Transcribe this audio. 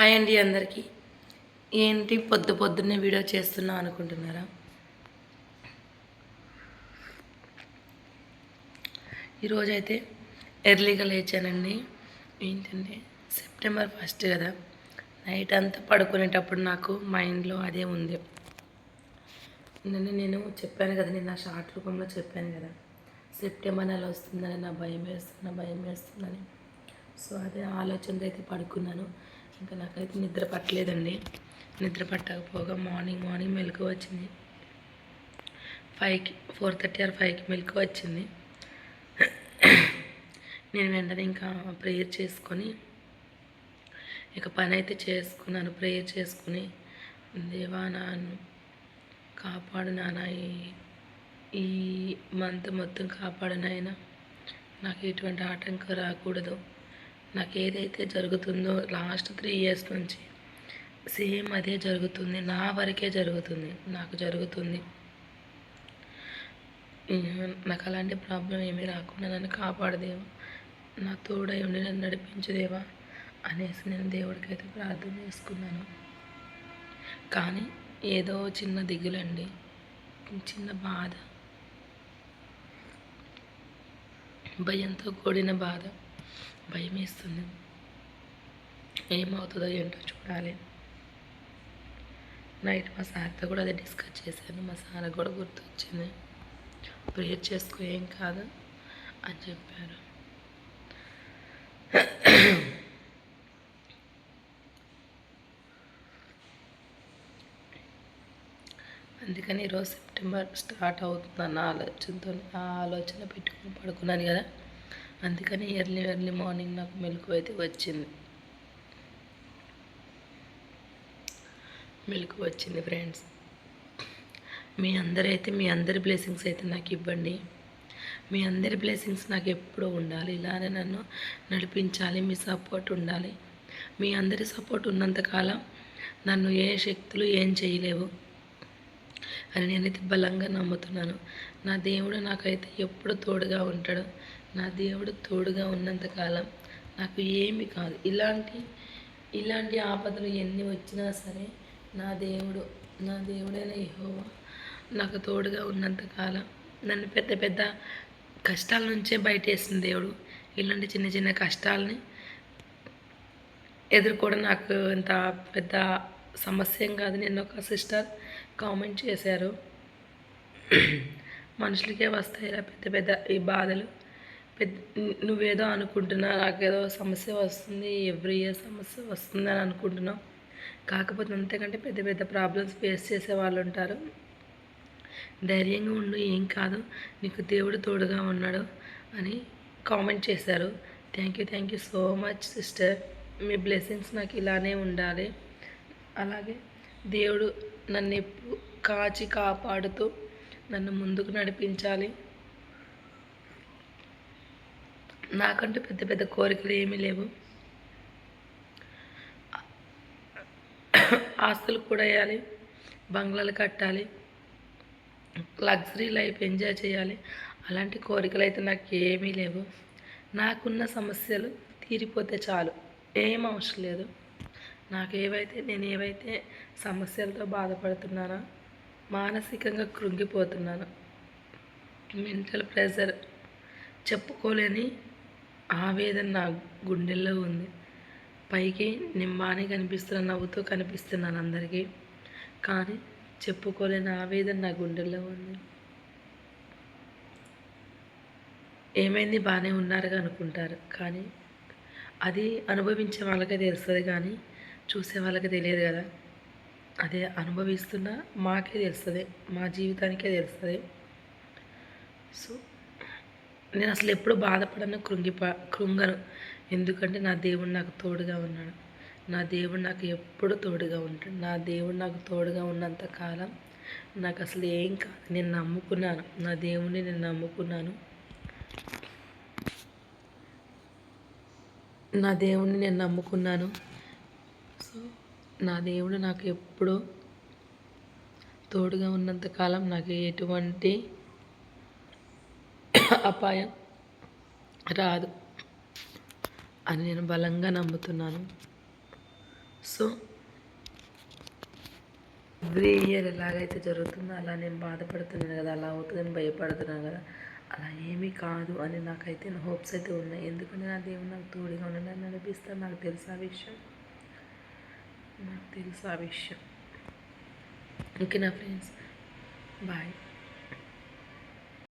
Hi అండి అందరికీ. ఏంటి పొద్దు పొద్దున్నే వీడియో చేస్తున్నాం అనుకుంటున్నారా? ఈరోజైతే ఎర్లీగా లేచానండి. ఏంటంటే సెప్టెంబర్ ఫస్ట్ కదా. నైట్ అంతా పడుకునేటప్పుడు నాకు మైండ్లో అదే ఉంది. నిన్న నేను చెప్పాను కదా నేను నా షార్ట్ రూపంలో చెప్పాను కదా. సెప్టెంబర్ నెల వస్తుందని నా భయం వేస్తుంది నా భయం వేస్తుందని సో అదే ఆలోచనతో అయితే పడుకున్నాను. ఇంకా నాకైతే నిద్ర పట్టలేదండి. నిద్ర పట్టకపోగా మార్నింగ్ మార్నింగ్ మెలకు వచ్చింది. ఫైవ్కి ఫోర్ థర్టీ ఆర్ ఫైవ్కి మెలకు వచ్చింది. నేను వెంటనే ఇంకా ప్రేయర్ చేసుకొని ఇక పని అయితే చేసుకున్నాను. ప్రేయర్ చేసుకుని దేవా నాన్ను కాపాడు నాన్న ఈ- ఈ మంత్ మొత్తం కాపాడు నాయన. నాకు ఎటువంటి ఆటంకం రాకూడదు. నాకు ఏదైతే జరుగుతుందో లాస్ట్ త్రీ ఇయర్స్ నుంచి సేమ్ అదే జరుగుతుంది. నా వరకే జరుగుతుంది. నాకు జరుగుతుంది. నాకు అలాంటి ప్రాబ్లం ఏమీ రాకుండా నన్ను కాపాడదేవా నా తోడై ఉండి నన్ను నడిపించుదేవా అనేసి నేను దేవుడికైతే ప్రార్థన చేసుకున్నాను. కానీ ఏదో చిన్న దిగులండి. చిన్న బాధ. భయంతో కూడిన బాధ. భయం వేస్తుంది ఏమవుతుందో ఏంటో చూడాలి. నైట్ మా సార్తో కూడా అదే డిస్కస్ చేశాను. మా సార్ కూడా గుర్తొచ్చింది. ప్రేయర్ చేసుకో ఏం కాదు అని చెప్పారు. అందుకని ఈరోజు సెప్టెంబర్ స్టార్ట్ అవుతుందన్న ఆలోచనతో ఆ ఆలోచన పెట్టుకుని పడుకున్నాను కదా. అందుకని ఎర్లీ ఎర్లీ మార్నింగ్ నాకు మెలకు అయితే వచ్చింది. మెలకు వచ్చింది ఫ్రెండ్స్ మీ అందరైతే మీ అందరి బ్లెస్సింగ్స్ అయితే నాకు ఇవ్వండి. మీ అందరి బ్లెస్సింగ్స్ నాకు ఎప్పుడూ ఉండాలి. ఇలానే నన్ను నడిపించాలి మీ సపోర్ట్ ఉండాలి. మీ అందరి సపోర్ట్ ఉన్నంతకాలం నన్ను ఏ శక్తులు ఏం చేయలేవు అని నేనైతే బలంగా నమ్ముతున్నాను. నా దేవుడు నాకైతే ఎప్పుడు తోడుగా ఉంటాడు. నా దేవుడు తోడుగా ఉన్నంతకాలం నాకు ఏమి కాదు. ఇలాంటి ఇలాంటి ఆపదలు ఎన్ని వచ్చినా సరే నా దేవుడు నా దేవుడైన యహోవా నాకు తోడుగా ఉన్నంతకాలం నన్ను పెద్ద పెద్ద కష్టాల నుంచే బయటేసింది దేవుడు. ఇలాంటి చిన్న చిన్న కష్టాలని ఎదుర్కోవడం నాకు ఇంత పెద్ద సమస్య ఏం కాదు. నేను ఒక సిస్టర్ కామెంట్ చేశారు. మనుషులకే వస్తాయి ఇలా పెద్ద పెద్ద ఈ బాధలు. పెద్ద నువ్వేదో అనుకుంటున్నా నాకేదో సమస్య వస్తుంది ఎవ్రీ ఇయర్ సమస్య వస్తుందని అనుకుంటున్నావు కాకపోతే అంతకంటే పెద్ద పెద్ద ప్రాబ్లమ్స్ ఫేస్ చేసే వాళ్ళు ఉంటారు ధైర్యంగా ఉండు ఏం కాదు నీకు దేవుడు తోడుగా ఉన్నాడు అని కామెంట్ చేశారు. Thank you thank you so much sister. Me blessings నాకు ఇలానే ఉండాలి. అలాగే దేవుడు నన్ను ఎప్పుడు కాచి కాపాడుతూ నన్ను ముందుకు నడిపించాలి. నాకంటూ పెద్ద పెద్ద కోరికలు ఏమీ లేవు. ఆస్తులు కూడా వేయాలి బంగ్లాలు కట్టాలి లగ్జరీ లైఫ్ ఎంజాయ్ చేయాలి. అలాంటి కోరికలు అయితే నాకు ఏమీ లేవు. నాకున్న సమస్యలు తీరిపోతే చాలు. ఏం అవసరం లేదు. నాకు ఏవైతే నేను ఏవైతే సమస్యలతో బాధపడుతున్నానో మానసికంగా కృంగిపోతున్నాను. మెంటల్ ప్రెషర్ చెప్పుకోలేని ఆవేదన నా గుండెల్లో ఉంది. పైకి నేను బాగానే కనిపిస్తున్నాను నవ్వుతూ కనిపిస్తున్నాను అందరికీ. కానీ చెప్పుకోలేని ఆవేదన నా గుండెల్లో ఉంది. ఏమైంది? బాగానే ఉన్నారుగా అనుకుంటారు. కానీ అది అనుభవించే వాళ్ళకే తెలుస్తుంది కానీ చూసే వాళ్ళకి తెలియదు కదా. అదే అనుభవిస్తున్నా మాకే తెలుస్తుంది మా జీవితానికే తెలుస్తుంది. సో నేను అసలు ఎప్పుడు బాధపడను కృంగిప కృంగను. ఎందుకంటే నా దేవుడు నాకు తోడుగా ఉన్నాడు. నా దేవుడు నాకు ఎప్పుడు తోడుగా ఉంటాడు. నా దేవుడు నాకు తోడుగా ఉన్నంత కాలం నాకు అసలు ఏం కాదు. నేను నమ్ముకున్నాను. నా దేవుడిని నేను నమ్ముకున్నాను. నా దేవుడిని నేను నమ్ముకున్నాను. సో నా దేవుడు నాకు ఎప్పుడూ తోడుగా ఉన్నంత కాలం నాకు ఎటువంటి అపాయం రాదు అని నేను బలంగా నమ్ముతున్నాను. సో ఎవ్రీ ఇయర్ ఎలాగైతే జరుగుతుందో అలా నేను బాధపడుతున్నాను కదా అలా అవుతుందని భయపడుతున్నాను కదా అలా ఏమీ కాదు అని నాకైతే నా హోప్స్ అయితే ఉన్నాయి. ఎందుకంటే నా దేవుడు నాకు తోడుగా ఉండడానికి అనిపిస్తుంది నాకు తెలుసు ఆ విషయం. నాకు తెలుసు ఆ విషయం. ఓకే నా ఫ్రెండ్స్ బాయ్.